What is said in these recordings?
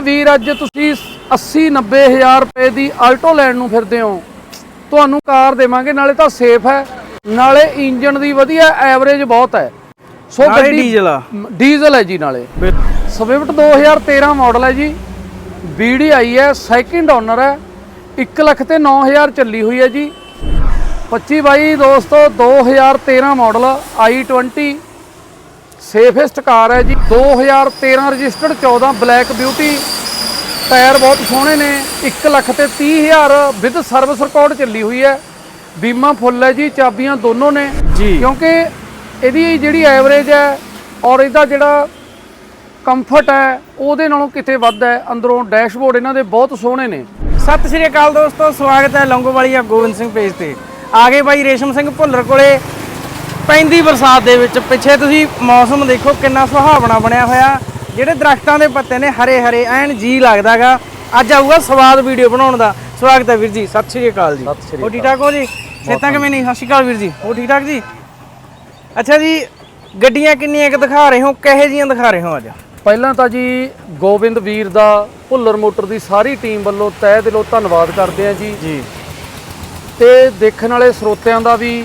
ਵੀਰ ਅੱਜ ਤੁਸੀਂ 80 90 ਹਜ਼ਾਰ ਰੁਪਏ ਦੀ ਆਲਟੋ ਲੈਣ ਨੂੰ ਫਿਰਦੇ ਹੋ। ਤੁਹਾਨੂੰ ਕਾਰ ਦੇਵਾਂਗੇ ਨਾਲੇ ਤਾਂ ਸੇਫ ਹੈ। ਨਾਲੇ ਇੰਜਨ ਦੀ ਵਧੀਆ ਐਵਰੇਜ ਬਹੁਤ ਹੈ। ਸੋ ਨਾਲੇ ਡੀਜ਼ਲ ਆ। ਡੀਜ਼ਲ ਹੈ ਜੀ ਨਾਲੇ। ਸਵਿਫਟ 2013 ਮਾਡਲ ਹੈ ਜੀ। BDI ਹੈ ਸੈਕਿੰਡ ਓਨਰ ਹੈ। 1 ਲੱਖ ਤੇ 9000 ਚੱਲੀ ਹੋਈ ਹੈ ਜੀ। 25 ਬਾਈ ਦੋਸਤੋ 2013 ਮਾਡਲ i20 ਸੇਫੈਸਟ ਕਾਰ ਹੈ ਜੀ। 2013 ਰਜਿਸਟਰਡ 14 ਬਲੈਕ ਬਿਊਟੀ ਟਾਇਰ ਬਹੁਤ ਸੋਹਣੇ ਨੇ। 1 ਲੱਖ ਤੇ 30000 ਵਿਦ ਸਰਵਿਸ ਰਿਕਾਰਡ ਚੱਲੀ ਹੋਈ ਹੈ। ਬੀਮਾ ਫੁੱਲ ਹੈ ਜੀ ਚਾਬੀਆਂ ਦੋਨੋਂ ਨੇ। ਜੀ। ਕਿਉਂਕਿ ਇਹਦੀ ਜਿਹੜੀ ਐਵਰੇਜ ਹੈ ਔਰ ਇਹਦਾ ਜਿਹੜਾ ਕੰਫਰਟ ਹੈ ਉਹਦੇ ਨਾਲੋਂ ਕਿਤੇ ਵੱਧ ਹੈ। ਅੰਦਰੋਂ ਡੈਸ਼ਬੋਰਡ ਇਹਨਾਂ ਦੇ ਬਹੁਤ ਸੋਹਣੇ ਨੇ। ਸਤਿ ਸ਼੍ਰੀ ਅਕਾਲ ਦੋਸਤੋ ਸਵਾਗਤ ਹੈ ਲੰਗੋਵਾਲੀਆ ਗੋਬਿੰਦ ਸਿੰਘ ਪੇਜ ਤੇ। ਆਗੇ ਬਾਈ ਰੇਸ਼ਮ ਸਿੰਘ ਭੁੱਲਰ ਕੋਲੇ। ਪੈਂਦੀ ਬਰਸਾਤ ਦੇ ਵਿੱਚ। ਪਿੱਛੇ ਤੁਸੀਂ ਮੌਸਮ ਦੇਖੋ ਕਿੰਨਾ ਸੁਹਾਵਣਾ ਬਣਿਆ ਹੋਇਆ। ਜਿਹੜੇ ਦਰਖਤਾਂ ਦੇ ਪੱਤੇ ਨੇ ਹਰੇ ਹਰੇ ਐਨ ਜੀ ਲੱਗਦਾਗਾ ਅੱਜ ਆਊਗਾ ਸਵਾਦ ਵੀਡੀਓ ਬਣਾਉਣ ਦਾ। ਸਵਾਗਤ ਹੈ ਵੀਰ ਜੀ ਸਤਿ ਸ਼੍ਰੀ ਅਕਾਲ ਜੀ। ਹੋ ਠੀਕ ਠਾਕ ਹੋ ਜੀ? ਸੇਤਾਂ ਕਿਵੇਂ ਨਹੀਂ ਸਤਿ ਸ਼੍ਰੀ ਅਕਾਲ ਵੀਰ ਜੀ। ਹੋ ਠੀਕ ਠਾਕ ਜੀ? ਅੱਛਾ ਜੀ ਗੱਡੀਆਂ ਕਿੰਨੀਆਂ ਕੁ ਦਿਖਾ ਰਹੇ ਹੋ? ਕਿਹੇ ਜੀਆਂ ਦਿਖਾ ਰਹੇ ਹੋ ਅੱਜ? ਪਹਿਲਾਂ ਤਾਂ ਜੀ ਗੋਬਿੰਦ ਵੀਰ ਦਾ ਭੁੱਲਰ ਮੋਟਰ ਦੀ ਸਾਰੀ ਟੀਮ ਵੱਲੋਂ ਤਹਿ ਦਿਲੋਂ ਧੰਨਵਾਦ ਕਰਦੇ ਹਾਂ ਜੀ। ਜੀ। ਤੇ ਦੇਖਣ ਵਾਲੇ ਸਰੋਤਿਆਂ ਦਾ ਵੀ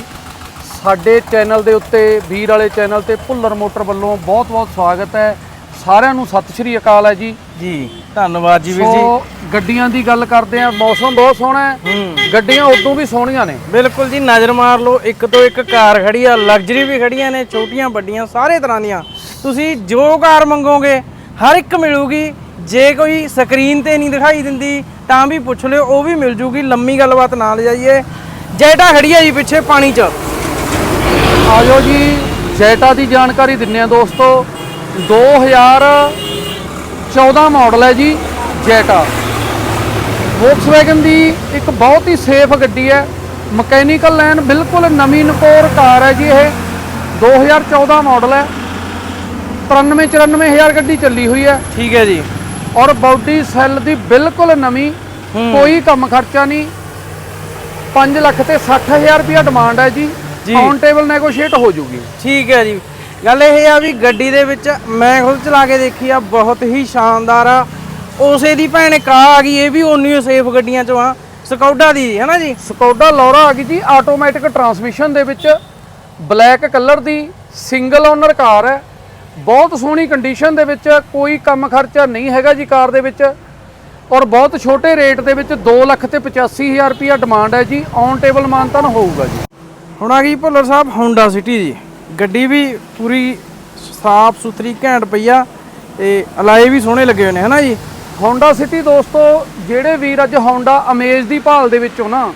ਸਾਡੇ ਚੈਨਲ ਦੇ ਉੱਤੇ ਵੀਰ ਵਾਲੇ ਚੈਨਲ ਤੇ ਭੁੱਲਰ ਮੋਟਰ ਵੱਲੋਂ ਬਹੁਤ-ਬਹੁਤ ਸਵਾਗਤ ਹੈ। ਸਾਰਿਆਂ ਨੂੰ ਸਤਿ ਸ਼੍ਰੀ ਅਕਾਲ ਹੈ ਜੀ। ਜੀ ਧੰਨਵਾਦ ਜੀ ਵੀਰ ਜੀ। ਸੋ ਗੱਡੀਆਂ ਦੀ ਗੱਲ ਕਰਦੇ ਆ ਮੌਸਮ ਬਹੁਤ ਸੋਹਣਾ ਹੈ। ਹੂੰ। ਗੱਡੀਆਂ ਉਦੋਂ ਵੀ ਸੋਹਣੀਆਂ ਨੇ। ਬਿਲਕੁਲ ਜੀ ਨਜ਼ਰ ਮਾਰ ਲਓ ਇੱਕ ਤੋਂ ਇੱਕ ਕਾਰ ਖੜੀ ਆ ਲਗਜ਼ਰੀ ਵੀ ਖੜੀਆਂ ਨੇ ਛੋਟੀਆਂ ਵੱਡੀਆਂ ਸਾਰੇ ਤਰ੍ਹਾਂ ਦੀਆਂ। ਤੁਸੀਂ ਜੋ ਕਾਰ ਮੰਗੋਗੇ ਹਰ ਇੱਕ ਮਿਲੂਗੀ। ਜੇ ਕੋਈ ਸਕਰੀਨ ਤੇ ਨਹੀਂ ਦਿਖਾਈ ਦਿੰਦੀ ਤਾਂ ਵੀ ਪੁੱਛ ਲਿਓ ਉਹ ਵੀ ਮਿਲ ਜੂਗੀ। ਲੰਮੀ ਗੱਲਬਾਤ ਨਾ ਲਿਜਾਈਏ ਜੈਟਾ ਖੜੀ ਆ ਜੀ ਪਿੱਛੇ ਪਾਣੀ 'ਚ। ਆਜੋ ਜੀ ਜੈਟਾ ਦੀ ਜਾਣਕਾਰੀ ਦਿੰਨੇ ਆ ਦੋਸਤੋ। 2014 ਮਾਡਲ ਹੈ ਜੀ ਜੈਟਾ। Volkswagen ਦੀ ਇੱਕ ਬਹੁਤ ਹੀ ਸੇਫ ਗੱਡੀ ਹੈ। ਮਕੈਨੀਕਲ ਲਾਈਨ ਬਿਲਕੁਲ ਨਵੀਂ ਨਕੋਰ ਕਾਰ ਹੈ ਜੀ ਇਹ। 2014 ਮਾਡਲ ਹੈ। 93 94000 ਗੱਡੀ ਚੱਲੀ ਹੋਈ ਹੈ। ਠੀਕ ਹੈ ਜੀ। ਔਰ ਬਾਡੀ ਸੈੱਲ ਦੀ ਬਿਲਕੁਲ ਨਵੀਂ। ਕੋਈ ਕੰਮ ਖਰਚਾ ਨਹੀਂ। 5 ਲੱਖ ਤੇ 60000 ਰੁਪਇਆ ਡਿਮਾਂਡ ਹੈ ਜੀ। ਔਨ ਟੇਬਲ ਨੈਗੋਸ਼ੀਏਟ ਹੋ ਜੂਗੀ। ਠੀਕ ਹੈ ਜੀ। ਗੱਲ ਇਹ ਆ ਵੀ ਗੱਡੀ ਦੇ ਵਿੱਚ ਮੈਂ ਖੁਦ ਚਲਾ ਕੇ ਦੇਖੀ ਆ ਬਹੁਤ ਹੀ ਸ਼ਾਨਦਾਰ ਆ। ਉਸੇ ਦੀ ਭੈਣ ਕਾ ਆ ਗਈ ਇਹ ਵੀ ਓਨੀ ਸੇਫ ਗੱਡੀਆਂ ਚੋਂ ਆ। ਸਕੌਡਾ ਦੀ ਹੈ ਨਾ ਜੀ? ਸਕੋਡਾ ਲੋਰਾ ਆ ਗਈ ਜੀ ਆਟੋਮੈਟਿਕ ਟਰਾਂਸਮਿਸ਼ਨ ਦੇ ਵਿੱਚ। ਬਲੈਕ ਕਲਰ ਦੀ ਸਿੰਗਲ ਓਨਰ ਕਾਰ ਹੈ। ਬਹੁਤ ਸੋਹਣੀ ਕੰਡੀਸ਼ਨ ਦੇ ਵਿੱਚ ਕੋਈ ਕੰਮ ਖਰਚਾ ਨਹੀਂ ਹੈਗਾ ਜੀ ਕਾਰ ਦੇ ਵਿੱਚ। ਔਰ ਬਹੁਤ ਛੋਟੇ ਰੇਟ ਦੇ ਵਿੱਚ 2 ਲੱਖ ਤੇ 85000 ਰੁਪਇਆ ਡਿਮਾਂਡ ਹੈ ਜੀ। ਔਨ ਟੇਬਲ ਮਾਨਤਨ ਹੋਊਗਾ ਜੀ। ਹੁਣ ਆ ਗਈ ਭੁੱਲਰ ਸਾਹਿਬ ਹੋਂਡਾ ਸਿਟੀ ਜੀ। ਗੱਡੀ ਵੀ ਪੂਰੀ ਸਾਫ਼ ਸੁਥਰੀ ਘੈਂਟ ਪਈ ਆ ਤੇ ਅਲਾਏ ਵੀ ਸੋਹਣੇ ਲੱਗੇ ਹੋਏ ਨੇ ਹਨਾ ਜੀ? ਹੋਂਡਾ ਸਿਟੀ ਦੋਸਤੋ ਜਿਹੜੇ ਵੀਰ ਅੱਜ ਹੋਂਡਾ ਅਮੇਜ ਦੀ ਭਾਲ ਦੇ ਵਿੱਚੋਂ ਨਾ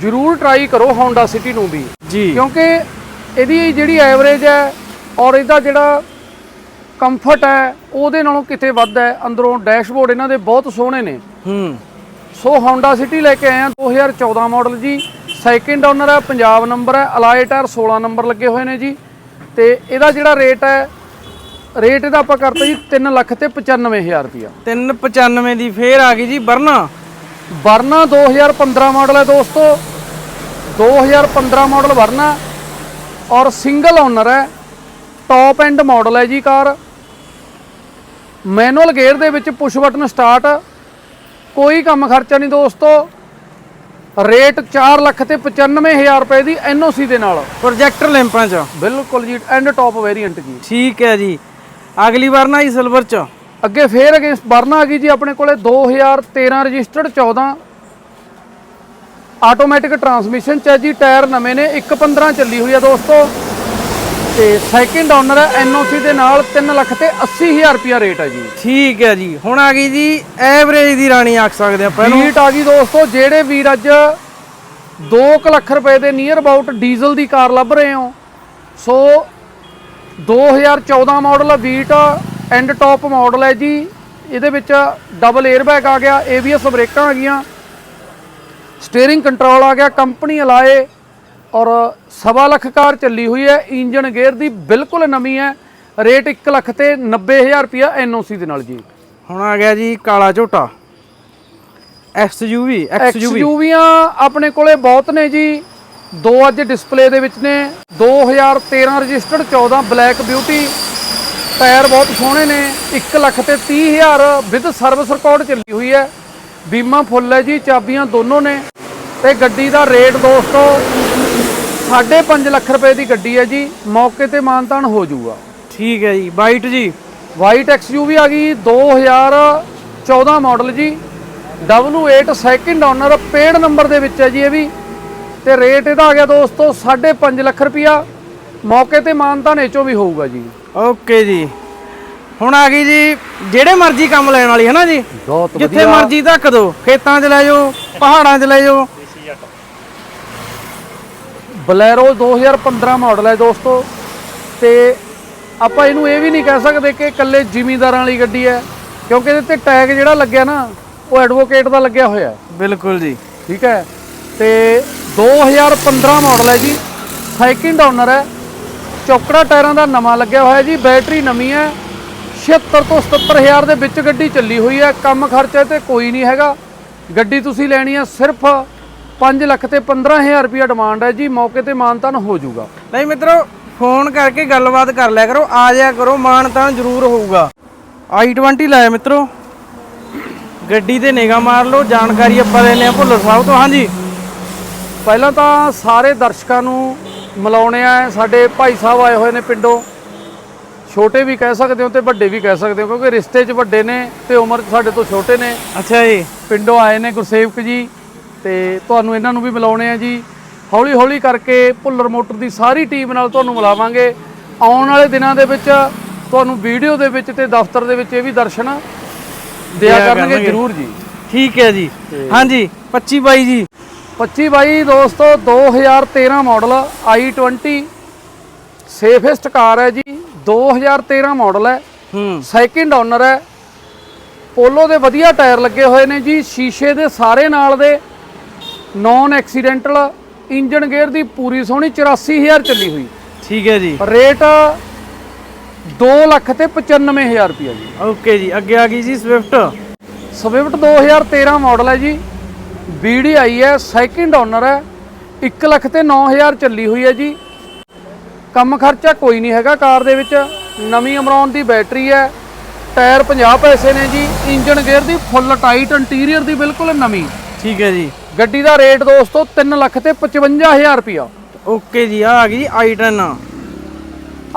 ਜਰੂਰ ਟਰਾਈ ਕਰੋ ਹੋਂਡਾ ਸਿਟੀ ਨੂੰ ਵੀ। ਜੀ। ਕਿਉਂਕਿ ਇਹਦੀ ਜਿਹੜੀ ਐਵਰੇਜ ਹੈ ਔਰ ਇਹਦਾ ਜਿਹੜਾ ਕੰਫਰਟ ਹੈ ਉਹਦੇ ਨਾਲੋਂ ਕਿਤੇ ਵੱਧ ਹੈ। ਅੰਦਰੋਂ ਡੈਸ਼ਬੋਰਡ ਇਹਨਾਂ ਦੇ ਬਹੁਤ ਸੋਹਣੇ ਨੇ। ਹੂੰ। ਸੋ ਹੋਂਡਾ ਸਿਟੀ ਲੈ ਕੇ ਆਏ ਆ 2014 ਮਾਡਲ ਜੀ। ਸੈਕਿੰਡ ਓਨਰ ਹੈ ਪੰਜਾਬ ਨੰਬਰ ਹੈ ਅਲਾਈ ਟਾਇਰ 16 ਨੰਬਰ ਲੱਗੇ ਹੋਏ ਨੇ ਜੀ। ਤੇ ਇਹਦਾ ਜਿਹੜਾ ਰੇਟ ਹੈ ਰੇਟ ਇਹਦਾ ਆਪਾਂ ਕਰਤਾ ਜੀ 3 ਲੱਖ ਤੇ 95000 ਰੁਪਇਆ। 395 ਦੀ ਫੇਰ ਆ ਗਈ ਜੀ ਵਰਨਾ। ਵਰਨਾ 2015 ਮਾਡਲ ਹੈ ਦੋਸਤੋ। 2015 ਮਾਡਲ ਵਰਨਾ। ਔਰ ਸਿੰਗਲ ਓਨਰ ਹੈ ਟੌਪ ਐਂਡ ਮਾਡਲ ਹੈ ਜੀ ਕਾਰ। ਮੈਨੂਅਲ ਗੇਅਰ ਦੇ ਵਿੱਚ ਪੁਸ਼ ਬਟਨ ਸਟਾਰਟ ਕੋਈ ਕੰਮ ਖਰਚਾ ਨਹੀਂ ਦੋਸਤੋ। ਰੇਟ 4 ਲੱਖ ਤੇ 95000 ਰੁਪਏ ਦੀ ਐਨਓਸੀ ਦੇ ਨਾਲ। ਪ੍ਰੋਜੈਕਟਰ ਲੈਂਪਾਂ ਚ। ਬਿਲਕੁਲ ਜੀ ਐਂਡ ਟੌਪ ਵੇਰੀਐਂਟ ਜੀ। ਠੀਕ ਹੈ ਜੀ। ਅਗਲੀ ਵਰਨਾ ਜੀ ਸਿਲਵਰ ਚ। ਅੱਗੇ ਫੇਰ ਅਗੇ ਵਰਨਾ ਆ ਗਈ ਜੀ ਆਪਣੇ ਕੋਲੇ 2013 ਰਜਿਸਟਰਡ 14 ਆਟੋਮੈਟਿਕ ਟਰਾਂਸਮਿਸ਼ਨ ਚ ਹੈ ਜੀ ਟਾਇਰ ਨਵੇਂ ਨੇ 1.15 ਚੱਲੀ ਹੋਈ ਹੈ ਦੋਸਤੋ। ਤੇ ਸੈਕਿੰਡ ਓਨਰ ਹੈ ਐਨਓਸੀ ਦੇ ਨਾਲ 3 ਲੱਖ ਤੇ 80000 ਰੁਪਿਆ ਰੇਟ ਹੈ ਜੀ। ਠੀਕ ਹੈ ਜੀ। ਹੁਣ ਆ ਗਈ ਜੀ ਐਵਰੇਜ ਦੀ ਰਾਣੀ ਆਖ ਸਕਦੇ ਆਪਾਂ ਇਹਨੂੰ। ਬੀਟ ਆ ਗਈ ਦੋਸਤੋ ਜਿਹੜੇ ਵੀਰ ਅੱਜ 2 ਲੱਖ ਰੁਪਏ ਦੇ ਨੀਅਰ ਅਬਾਊਟ ਡੀਜ਼ਲ ਦੀ ਕਾਰ ਲੱਭ ਰਹੇ ਹੋ। So 2014 model Beat and top model ਹੈ ਜੀ। ਇਹਦੇ ਵਿੱਚ ਡਬਲ 에ਅਰ ਬੈਗ ਆ ਗਿਆ ABS ਬ੍ਰੇਕਾਂ ਆ ਗਈਆਂ। ਸਟੀਅਰਿੰਗ ਕੰਟਰੋਲ ਆ ਗਿਆ ਕੰਪਨੀ ਅਲਾਏ ਔਰ ਸਵਾ ਲੱਖ ਕਾਰ ਚੱਲੀ ਹੋਈ ਹੈ। ਇੰਜਨ ਗੇਅਰ ਦੀ ਬਿਲਕੁਲ ਨਵੀਂ ਹੈ। ਰੇਟ 1 ਲੱਖ ਤੇ 90000 ਰੁਪਿਆ ਐਨਓਸੀ ਦੇ ਨਾਲ ਜੀ। ਹੁਣ ਆ ਗਿਆ ਜੀ ਕਾਲਾ ਝੋਟਾ। ਐਕਸਯੂਵੀ ਐਕਸਯੂਵੀ ਐਕਸਯੂਵੀਆਂ ਆਪਣੇ ਕੋਲੇ ਬਹੁਤ ਨੇ ਜੀ। ਦੋ ਅੱਜ ਡਿਸਪਲੇ ਦੇ ਵਿੱਚ ਨੇ। 2013 ਰਜਿਸਟਰਡ 14 ਬਲੈਕ ਬਿਊਟੀ ਟਾਇਰ ਬਹੁਤ ਸੋਹਣੇ ਨੇ। 1 ਲੱਖ ਤੇ 30 ਹਜ਼ਾਰ ਵਿਦ ਸਰਵਿਸ ਰਿਕਾਰਡ ਚੱਲੀ ਹੋਈ ਹੈ। ਬੀਮਾ ਫੁੱਲ ਹੈ ਜੀ। ਚਾਬੀਆਂ ਦੋਨੋਂ ਨੇ। ਤੇ ਗੱਡੀ ਦਾ ਰੇਟ ਦੋਸਤੋ 5.5 ਲੱਖ ਰੁਪਏ ਦੀ ਗੱਡੀ ਹੈ ਜੀ। ਮੌਕੇ ਤੇ ਮਾਨਤਾਨ ਹੋ ਜਾਊਗਾ। ਠੀਕ ਹੈ ਜੀ ਵਾਈਟ ਜੀ। ਵਾਈਟ XUV ਆ ਗਈ 2014 ਮਾਡਲ ਜੀ। W8 second owner paid number ਦੇ ਵਿੱਚ ਹੈ ਜੀ ਇਹ ਵੀ। ਤੇ ਰੇਟ ਇਹਦਾ ਆ ਗਿਆ ਦੋਸਤੋ 5.5 ਲੱਖ ਰੁਪਿਆ ਮੌਕੇ ਤੇ ਮਾਨਤਾਨ ਇਹ 'ਚੋਂ ਵੀ ਹੋਊਗਾ ਜੀ। ਓਕੇ ਜੀ। ਹੁਣ ਆ ਗਈ ਜੀ ਜਿਹੜੇ ਮਰਜ਼ੀ ਕੰਮ ਲੈਣ ਵਾਲੀ ਹੈ ਨਾ ਜੀ ਜਿੱਥੇ ਮਰਜ਼ੀ ਧੱਕ ਦੋ ਖੇਤਾਂ 'ਚ ਲੈ ਜਾਓ ਪਹਾੜਾਂ 'ਚ ਲੈ ਜਾਓ ਬਲੈਰੋ 2015 ਮਾਡਲ ਹੈ ਦੋਸਤੋ। ਤੇ ਆਪਾਂ ਇਹਨੂੰ ਇਹ ਵੀ ਨਹੀਂ ਕਹਿ ਸਕਦੇ ਕਿ ਇਕੱਲੇ ਜ਼ਿਮੀਂਦਾਰਾਂ ਵਾਲੀ ਗੱਡੀ ਹੈ ਕਿਉਂਕਿ ਇਹਦੇ ਤੇ ਟੈਗ ਜਿਹੜਾ ਲੱਗਿਆ ਨਾ ਉਹ ਐਡਵੋਕੇਟ ਦਾ ਲੱਗਿਆ ਹੋਇਆ ਹੈ। ਬਿਲਕੁਲ ਜੀ। ਠੀਕ ਹੈ। ਤੇ 2015 ਮਾਡਲ ਹੈ ਜੀ ਸੈਕਿੰਡ ਓਨਰ ਹੈ। ਚੌਕੜਾ ਟਾਇਰਾਂ ਦਾ ਨਵਾਂ ਲੱਗਿਆ ਹੋਇਆ ਜੀ ਬੈਟਰੀ ਨਵੀਂ ਹੈ। 76 ਤੋਂ 77000 ਦੇ ਵਿੱਚ ਗੱਡੀ ਚੱਲੀ ਹੋਈ ਹੈ ਕੰਮ ਖਰਚਾ ਤੇ ਕੋਈ ਨਹੀਂ ਹੈਗਾ। ਗੱਡੀ ਤੁਸੀਂ ਲੈਣੀ ਹੈ ਸਿਰਫ 5 ਲੱਖ ਤੇ 15000 ਰੁਪਿਆ ਡਿਮਾਂਡ ਹੈ ਜੀ ਮੌਕੇ ਤੇ ਮਾਨਤਾਨ ਹੋ ਜਾਊਗਾ। ਨਹੀਂ ਮਿੱਤਰੋ ਫੋਨ ਕਰਕੇ ਗੱਲਬਾਤ ਕਰ ਲਿਆ ਕਰੋ ਆ ਜਾਇਆ ਕਰੋ ਮਾਣ ਤਾਂ ਜ਼ਰੂਰ ਹੋਊਗਾ। I20 ਲਾਇਆ ਮਿੱਤਰੋ। ਗੱਡੀ ਤੇ ਨਿਗਾਹ ਮਾਰ ਲਓ ਜਾਣਕਾਰੀ ਆਪਾਂ ਲੈਣੇ ਆ ਭੁੱਲਰ ਸਾਹਿਬ ਤੋਂ ਹਾਂਜੀ। ਪਹਿਲਾਂ ਤਾਂ ਸਾਰੇ ਦਰਸ਼ਕਾਂ ਨੂੰ ਮਿਲਾਉਣੇ ਆ ਸਾਡੇ ਭਾਈ ਸਾਹਿਬ ਆਏ ਹੋਏ ਨੇ ਪਿੰਡੋਂ। ਛੋਟੇ ਵੀ ਕਹਿ ਸਕਦੇ ਹੋ ਤੇ ਵੱਡੇ ਵੀ ਕਹਿ ਸਕਦੇ ਹੋ ਕਿਉਂਕਿ ਰਿਸ਼ਤੇ 'ਚ ਵੱਡੇ ਨੇ ਤੇ ਉਮਰ 'ਚ ਸਾਡੇ ਤੋਂ ਛੋਟੇ ਨੇ। ਅੱਛਾ ਜੀ। ਪਿੰਡੋਂ ਆਏ ਨੇ ਗੁਰਸੇਵਕ ਜੀ। ਤੇ ਤੁਹਾਨੂੰ ਇਹਨਾਂ ਨੂੰ ਵੀ ਮਿਲਾਉਣੇ ਆ ਜੀ। ਹੌਲੀ ਹੌਲੀ ਕਰਕੇ ਭੁੱਲਰ ਮੋਟਰ ਦੀ ਸਾਰੀ ਟੀਮ ਨਾਲ ਤੁਹਾਨੂੰ ਮਿਲਾਵਾਂਗੇ। ਆਉਣ ਵਾਲੇ ਦਿਨਾਂ ਦੇ ਵਿੱਚ ਤੁਹਾਨੂੰ ਵੀਡੀਓ ਦੇ ਵਿੱਚ ਤੇ ਦਫ਼ਤਰ ਦੇ ਵਿੱਚ ਇਹ ਵੀ ਦਰਸ਼ਨ ਦਿਆ ਕਰਨਗੇ ਕਰਨਗੇ। ਜ਼ਰੂਰ ਜੀ। ਠੀਕ ਹੈ ਜੀ। ਹਾਂਜੀ 25 ਬਾਈ ਜੀ। 25 ਬਾਈ ਦੋਸਤੋ 2013 ਮਾਡਲ i20 ਸੇਫੈਸਟ ਕਾਰ ਹੈ ਜੀ। 2013 ਮਾਡਲ ਹੈ। ਹੂੰ। ਸੈਕਿੰਡ ਓਨਰ ਹੈ। ਪੋਲੋ ਦੇ ਵਧੀਆ ਟਾਇਰ ਲੱਗੇ ਹੋਏ ਨੇ ਜੀ। ਸ਼ੀਸ਼ੇ ਦੇ ਸਾਰੇ ਨਾਲ ਦੇ ਨੌਨ ਐਕਸੀਡੈਂਟਲ ਇੰਜਨ ਗੇਅਰ ਦੀ ਪੂਰੀ ਸੋਹਣੀ 84000 ਚੱਲੀ ਹੋਈ। ਠੀਕ ਹੈ ਜੀ। ਰੇਟ 2 ਲੱਖ ਤੇ 95000 ਰੁਪਇਆ ਜੀ। ਓਕੇ ਜੀ ਅੱਗੇ ਆ ਗਈ ਜੀ ਸਵਿਫਟ ਸਵਿਫਟ 2013 ਮਾਡਲ ਹੈ ਜੀ। BDI ਹੈ ਸੈਕਿੰਡ ਓਨਰ ਹੈ। 1 ਲੱਖ ਤੇ 9000 ਚੱਲੀ ਹੋਈ ਹੈ ਜੀ। ਕੰਮ ਖਰਚਾ ਕੋਈ ਨਹੀਂ ਹੈਗਾ ਕਾਰ ਦੇ ਵਿੱਚ। ਨਵੀਂ ਅਮਰੌਨ ਦੀ ਬੈਟਰੀ ਹੈ। ਟਾਇਰ 50 ਪੈਸੇ ਨੇ ਜੀ। ਇੰਜਨ ਗੇਅਰ ਦੀ ਫੁੱਲ ਟਾਈਟ ਇੰਟੀਰੀਅਰ ਦੀ ਬਿਲਕੁਲ ਨਵੀਂ। ਠੀਕ ਹੈ ਜੀ। ਗੱਡੀ ਦਾ ਰੇਟ ਦੋਸਤੋ 3 ਲੱਖ ਤੇ 55000 ਰੁਪਇਆ। ਓਕੇ ਜੀ ਆ ਆ ਗਈ ਜੀ i10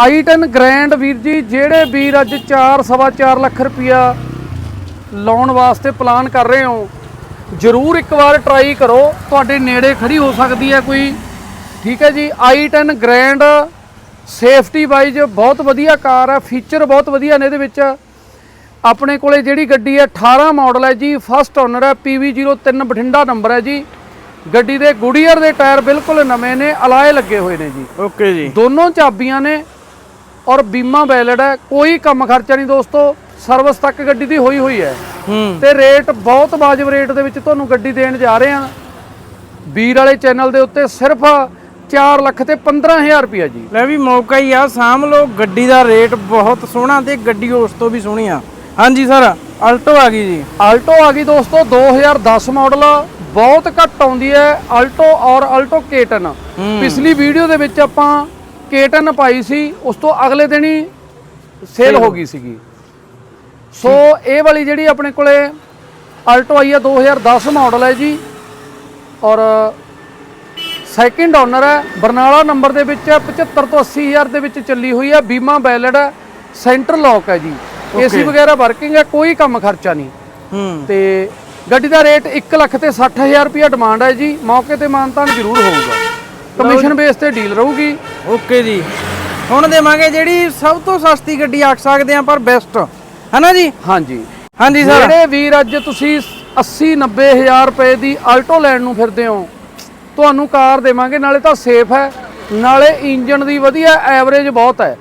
i10 ਗ੍ਰੈਂਡ ਵੀਰ ਜੀ ਜਿਹੜੇ ਵੀਰ ਅੱਜ 4 ਸਵਾ 4 ਲੱਖ ਰੁਪਇਆ ਲਾਉਣ ਵਾਸਤੇ ਪਲਾਨ ਕਰ ਰਹੇ ਹੋ ਜਰੂਰ ਇੱਕ ਵਾਰ ਟਰਾਈ ਕਰੋ। ਤੁਹਾਡੇ ਨੇੜੇ ਖੜੀ ਹੋ ਸਕਦੀ ਹੈ ਕੋਈ। ਠੀਕ ਹੈ ਜੀ i10 ਗ੍ਰੈਂਡ ਸੇਫਟੀ ਵਾਈਜ਼ ਬਹੁਤ ਵਧੀਆ ਕਾਰ ਹੈ ਫੀਚਰ ਬਹੁਤ ਵਧੀਆ ਨੇ ਇਹਦੇ ਵਿੱਚ। ਆਪਣੇ ਕੋਲੇ ਜਿਹੜੀ ਗੱਡੀ ਹੈ 18 ਮਾਡਲ ਹੈ ਜੀ ਫਸਟ ਓਨਰ ਹੈ PV03 ਬਠਿੰਡਾ ਨੰਬਰ ਹੈ ਜੀ। ਗੱਡੀ ਦੇ ਗੁਡੀਅਰ ਦੇ ਟਾਇਰ ਬਿਲਕੁਲ ਨਵੇਂ ਨੇ ਅਲਾਏ ਲੱਗੇ ਹੋਏ ਨੇ ਜੀ। ਓਕੇ ਜੀ। ਦੋਨੋਂ ਚਾਬੀਆਂ ਨੇ ਔਰ ਬੀਮਾ ਵੈਲਿਡ ਹੈ ਕੋਈ ਕੰਮ ਖਰਚਾ ਨਹੀਂ ਦੋਸਤੋ ਸਰਵਿਸ ਤੱਕ ਗੱਡੀ ਦੀ ਹੋਈ ਹੋਈ ਹੈ। ਤੇ ਰੇਟ ਬਹੁਤ ਵਾਜਬ ਰੇਟ ਦੇ ਵਿੱਚ ਤੁਹਾਨੂੰ ਗੱਡੀ ਦੇਣ ਜਾ ਰਹੇ ਹਾਂ। ਵੀਰ ਵਾਲੇ ਚੈਨਲ ਦੇ ਉੱਤੇ ਸਿਰਫ 4 ਲੱਖ ਤੇ 15000 ਰੁਪਇਆ ਜੀ। ਲੈ ਵੀ ਮੌਕਾ ਹੀ ਆ ਸਾਂਭ ਲਓ ਗੱਡੀ ਦਾ ਰੇਟ ਬਹੁਤ ਸੋਹਣਾ ਤੇ ਗੱਡੀ ਉਸ ਤੋਂ ਵੀ ਸੋਹਣੀ ਆ। ਹਾਂਜੀ ਸਰ ਅਲਟੋ ਆ ਗਈ ਜੀ। ਆਲਟੋ ਆ ਗਈ ਦੋਸਤੋ 2010 ਮਾਡਲ ਬਹੁਤ ਘੱਟ ਆਉਂਦੀ ਹੈ ਆਲਟੋ ਔਰ ਆਲਟੋ ਕੇਟਨ। ਪਿਛਲੀ ਵੀਡੀਓ ਦੇ ਵਿੱਚ ਆਪਾਂ ਕੇਟਨ ਪਾਈ ਸੀ ਉਸ ਤੋਂ ਅਗਲੇ ਦਿਨ ਹੀ ਸੇਲ ਹੋ ਗਈ ਸੀਗੀ। ਸੋ ਇਹ ਵਾਲੀ ਜਿਹੜੀ ਆਪਣੇ ਕੋਲੇ ਆਲਟੋ ਆਈ ਹੈ 2010 ਮਾਡਲ ਹੈ ਜੀ। ਔਰ ਸੈਕਿੰਡ ਓਨਰ ਹੈ ਬਰਨਾਲਾ ਨੰਬਰ ਦੇ ਵਿੱਚ ਹੈ 75 ਤੋਂ 80000 ਦੇ ਵਿੱਚ ਚੱਲੀ ਹੋਈ ਹੈ ਬੀਮਾ ਵੈਲਿਡ ਹੈ ਸੈਂਟਰ ਲੌਕ ਹੈ ਜੀ। ਏਸੀ ਵਗੈਰਾ ਵਰਕਿੰਗ ਹੈ ਕੋਈ ਕੰਮ ਖਰਚਾ ਨਹੀਂ। ਹੂੰ। ਤੇ ਗੱਡੀ ਦਾ ਰੇਟ 1 ਲੱਖ ਤੇ 60000 ਰੁਪਇਆ ਡਿਮਾਂਡ ਹੈ ਜੀ ਮੌਕੇ ਤੇ ਮਾਨਤਾਨ ਜ਼ਰੂਰ ਹੋਊਗਾ। ਕਮਿਸ਼ਨ ਬੇਸ ਤੇ ਡੀਲ ਰਹੂਗੀ। ਓਕੇ ਜੀ। ਹੁਣ ਦੇਵਾਂਗੇ ਜਿਹੜੀ ਸਭ ਤੋਂ ਸਸਤੀ ਗੱਡੀ ਆਖ ਸਕਦੇ ਆ ਪਰ ਬੈਸਟ ਹੈਨਾ ਜੀ? ਹਾਂਜੀ। ਹਾਂਜੀ ਸਰ ਜਿਹੜੇ ਵੀਰ ਅੱਜ ਤੁਸੀਂ 80 90000 ਰੁਪਏ ਦੀ ਆਲਟੋ ਲੈਣ ਨੂੰ ਫਿਰਦੇ ਹੋ। ਤੁਹਾਨੂੰ ਕਾਰ ਦੇਵਾਂਗੇ ਨਾਲੇ ਤਾਂ ਸੇਫ ਹੈ। ਨਾਲੇ ਇੰਜਨ ਦੀ ਵਧੀਆ ਐਵਰੇਜ ਬਹੁਤ ਹੈ।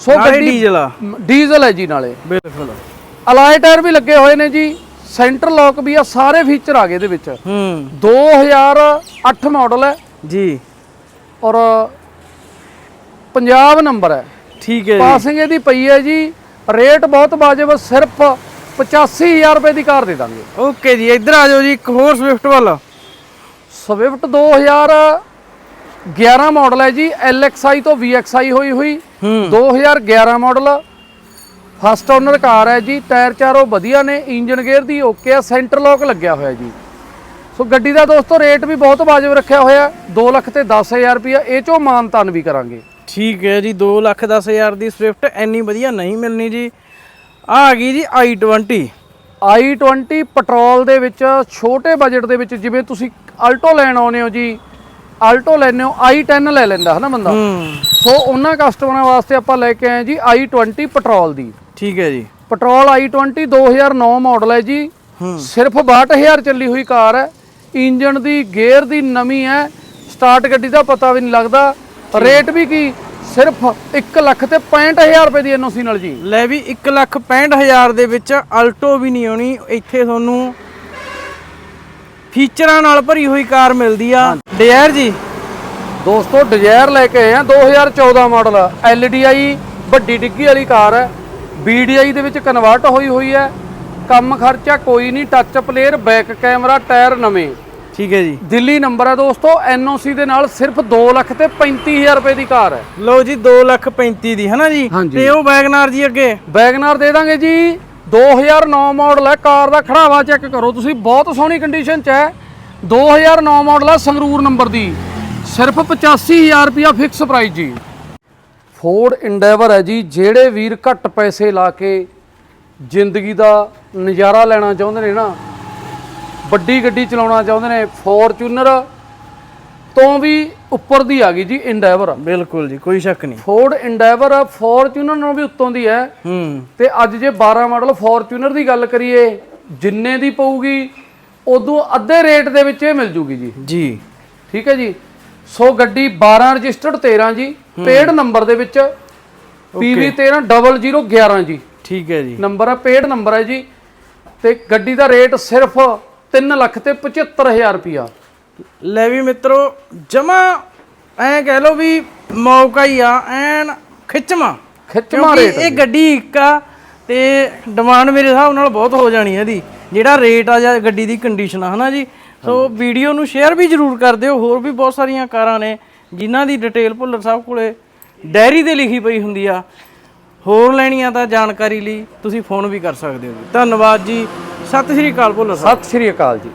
ਸੋ ਗੱਡੀ ਡੀਜ਼ਲ ਆ। ਡੀਜ਼ਲ ਹੈ ਜੀ ਨਾਲੇ। ਬਿਲਕੁਲ। ਅਲਾਈ ਟਾਇਰ ਵੀ ਲੱਗੇ ਹੋਏ ਨੇ ਜੀ। ਸੈਂਟਰ ਲੌਕ ਵੀ ਆ ਸਾਰੇ ਫੀਚਰ ਆ ਗਏ ਇਹਦੇ ਵਿੱਚ। ਹੂੰ। 2008 ਮਾਡਲ ਹੈ। ਜੀ। ਔਰ ਪੰਜਾਬ ਨੰਬਰ ਹੈ। ਠੀਕ ਹੈ ਜੀ। ਪਾਸਿੰਗ ਇਹਦੀ ਪਈ ਹੈ ਜੀ। ਰੇਟ ਬਹੁਤ ਵਾਜਬ ਸਿਰਫ 85000 ਰੁਪਏ ਦੀ ਕਾਰ ਦੇ ਦਾਂਗੇ। ਓਕੇ ਜੀ ਇੱਧਰ ਆ ਜਾਓ ਜੀ ਇੱਕ ਹੋਰ ਸਵਿਫਟ ਵੱਲ। ਸਵਿਫਟ 2011 ਮਾਡਲ ਹੈ ਜੀ LXI ਤੋਂ VXI ਹੋਈ ਹੋਈ ਹੂੰ। 2011 ਮਾਡਲ। ਫਸਟ ਓਨਰ ਕਾਰ ਹੈ ਜੀ ਟਾਇਰ ਚਾਰੋਂ ਵਧੀਆ ਨੇ ਇੰਜਨ ਗੇਅਰ ਦੀ ਓਕੇ ਆ ਸੈਂਟਰ ਲੌਕ ਲੱਗਿਆ ਹੋਇਆ ਜੀ। ਸੋ ਗੱਡੀ ਦਾ ਦੋਸਤੋ ਰੇਟ ਵੀ ਬਹੁਤ ਵਾਜਬ ਰੱਖਿਆ ਹੋਇਆ 2 ਲੱਖ ਤੇ 10000 ਰੁਪਇਆ ਇਹ ਚੋਂ ਮਾਨਤਾਨ ਵੀ ਕਰਾਂਗੇ। ਠੀਕ ਹੈ ਜੀ 2 ਲੱਖ 10 ਹਜ਼ਾਰ ਦੀ ਸਵਿਫਟ ਇੰਨੀ ਵਧੀਆ ਨਹੀਂ ਮਿਲਣੀ ਜੀ। ਆ ਆ ਗਈ ਜੀ i20 i20 ਪੈਟਰੋਲ ਦੇ ਵਿੱਚ ਛੋਟੇ ਬਜਟ ਦੇ ਵਿੱਚ ਜਿਵੇਂ ਤੁਸੀਂ ਆਲਟੋ ਲੈਣ ਆਉਨੇ ਹੋ ਜੀ ਆਲਟੋ ਲੈਣੇ ਹੋ i10 ਲੈ ਲੈਂਦਾ ਹਨਾ ਬੰਦਾ? ਸੋ ਉਹਨਾਂ ਕਸਟਮਰਾਂ ਵਾਸਤੇ ਆਪਾਂ ਲੈ ਕੇ ਆਏ ਜੀ i20 ਪੈਟਰੋਲ ਦੀ। ਠੀਕ ਹੈ ਜੀ। ਪੈਟਰੋਲ i20 2009 ਮਾਡਲ ਹੈ ਜੀ। ਸਿਰਫ 62000 ਚੱਲੀ ਹੋਈ ਕਾਰ ਹੈ। ਇੰਜਨ ਦੀ ਗੇਅਰ ਦੀ ਨਵੀਂ ਹੈ। ਸਟਾਰਟ ਗੱਡੀ ਦਾ ਪਤਾ ਵੀ ਨਹੀਂ ਲੱਗਦਾ। ਰੇਟ ਵੀ ਕੀ? ਸਿਰਫ 1 ਲੱਖ ਤੇ 65000 ਰੁਪਏ ਦੀ ਐਨਓਸੀ ਨਾਲ ਜੀ। ਲੈ ਵੀ 1 ਲੱਖ 65 ਹਜ਼ਾਰ ਦੇ ਵਿੱਚ ਅਲਟੋ ਵੀ ਨਹੀਂ ਆਉਣੀ। ਇੱਥੇ ਤੁਹਾਨੂੰ ਫੀਚਰਾਂ ਨਾਲ ਭਰੀ ਹੋਈ ਕਾਰ ਮਿਲਦੀ ਆ। ਡਿਜ਼ਾਇਰ ਜੀ। ਦੋਸਤੋ ਡਿਜ਼ਾਇਰ ਲੈ ਕੇ ਆਏ ਆ। 2014 ਮਾਡਲ LDI ਵੱਡੀ ਡਿੱਗੀ ਵਾਲੀ ਕਾਰ ਹੈ BDI ਦੇ ਵਿੱਚ ਕਨਵਰਟ ਹੋਈ ਹੋਈ ਹੈ ਕੰਮ ਖਰਚਾ ਕੋਈ ਨਹੀਂ। Touch player back camera tyre ਨਵੇਂ। ਠੀਕ ਹੈ ਜੀ। ਦਿੱਲੀ ਨੰਬਰ ਹੈ ਦੋਸਤੋ ਐਨਓਸੀ ਦੇ ਨਾਲ ਸਿਰਫ 2 ਲੱਖ ਤੇ 35000 ਰੁਪਏ ਦੀ ਕਾਰ ਹੈ। ਲਓ ਜੀ 2 ਲੱਖ 35 ਦੀ ਹਨਾ ਜੀ? ਹਾਂਜੀ। ਤੇ ਉਹ ਵੈਗਨਾਰ ਜੀ ਅੱਗੇ। ਵੈਗਨਰ ਦੇ ਦਾਂਗੇ ਜੀ। 2009 ਮਾਡਲ ਹੈ, ਕਾਰ ਦਾ ਖੜਾਵਾ ਚੈੱਕ ਕਰੋ। ਤੁਸੀਂ ਬਹੁਤ ਸੋਹਣੀ ਕੰਡੀਸ਼ਨ 'ਚ ਹੈ। 2009 ਮਾਡਲ ਹੈ, ਸੰਗਰੂਰ ਨੰਬਰ ਦੀ। ਸਿਰਫ 85000 ਰੁਪਿਆ ਫਿਕਸ ਪ੍ਰਾਈਸ ਜੀ। ਫੋਰਡ ਇੰਡੈਵਰ ਹੈ ਜੀ, ਜਿਹੜੇ ਵੀਰ ਘੱਟ ਪੈਸੇ ਲਾ ਕੇ ਜ਼ਿੰਦਗੀ ਦਾ ਨਜ਼ਾਰਾ ਲੈਣਾ ਚਾਹੁੰਦੇ ਨੇ ਨਾ, ਵੱਡੀ ਗੱਡੀ ਚਲਾਉਣਾ ਚਾਹੁੰਦੇ ਨੇ ਫੋਰਚੂਨਰ ਤੋਂ ਵੀ ਉੱਪਰ ਦੀ ਆ ਗਈ ਜੀ ਇੰਡੈਵਰ ਬਿਲਕੁਲ ਜੀ ਕੋਈ ਸ਼ੱਕ ਨਹੀਂ। ਫੋਰਡ ਇੰਡੈਵਰ ਫੋਰਚੂਨਰ ਨਾਲੋਂ ਵੀ ਉੱਤੋਂ ਦੀ ਹੈ। ਹੂੰ। ਤੇ ਅੱਜ ਜੇ 12 ਮਾਡਲ ਫੋਰਚੂਨਰ ਦੀ ਗੱਲ ਕਰੀਏ ਜਿੰਨੇ ਦੀ ਪਊਗੀ ਉਦੋਂ ਅੱਧੇ ਰੇਟ ਦੇ ਵਿੱਚ ਇਹ ਮਿਲ ਜੂਗੀ ਜੀ। ਜੀ। ਠੀਕ ਹੈ ਜੀ? ਸੋ ਗੱਡੀ 12 ਰਜਿਸਟਰਡ 13 ਜੀ। ਪੇਡ ਨੰਬਰ ਦੇ ਵਿੱਚ PV 13 0011 ਜੀ। ਠੀਕ ਹੈ ਜੀ। ਨੰਬਰ ਹੈ ਪੇਡ ਨੰਬਰ ਹੈ ਜੀ। ਤੇ ਗੱਡੀ ਦਾ ਰੇਟ ਸਿਰਫ 3 ਲੱਖ ਤੇ 75000 ਰੁਪਿਆ ਲੈ ਵੀ ਮਿੱਤਰੋ ਜਮਾ ਐ ਕਹਿ ਲੋ ਵੀ ਮੌਕਾ ਹੀ ਆ ਐਨ ਖਿੱਚਵਾ। ਖਿੱਚਵਾਂ ਰੇਟ ਇਹ ਗੱਡੀ ਇੱਕ ਆ ਤੇ ਡਿਮਾਂਡ ਮੇਰੇ ਹਿਸਾਬ ਨਾਲ ਬਹੁਤ ਹੋ ਜਾਣੀ ਹੈ ਇਹਦੀ। ਜਿਹੜਾ ਰੇਟ ਆ ਜਾਂ ਗੱਡੀ ਦੀ ਕੰਡੀਸ਼ਨ ਆ ਹਨਾ ਜੀ? ਸੋ ਵੀਡੀਓ ਨੂੰ ਸ਼ੇਅਰ ਵੀ ਜਰੂਰ ਕਰ ਦਿਓ ਹੋਰ ਵੀ ਬਹੁਤ ਸਾਰੀਆਂ ਕਾਰਾਂ ਨੇ ਜਿਨ੍ਹਾਂ ਦੀ ਡਿਟੇਲ ਭੁੱਲਰ ਸਾਹਿਬ ਕੋਲੇ ਡਾਇਰੀ ਤੇ ਲਿਖੀ ਪਈ ਹੁੰਦੀ ਆ। ਹੋਰ ਲੈਣੀਆਂ ਤਾਂ ਜਾਣਕਾਰੀ ਲਈ ਤੁਸੀਂ ਫੋਨ ਵੀ ਕਰ ਸਕਦੇ ਹੋ ਜੀ। ਧੰਨਵਾਦ ਜੀ। ਸਤਿ ਸ੍ਰੀ ਅਕਾਲ ਭੁੱਲਰ ਸਾਹਿਬ। ਸਤਿ ਸ਼੍ਰੀ ਅਕਾਲ ਜੀ।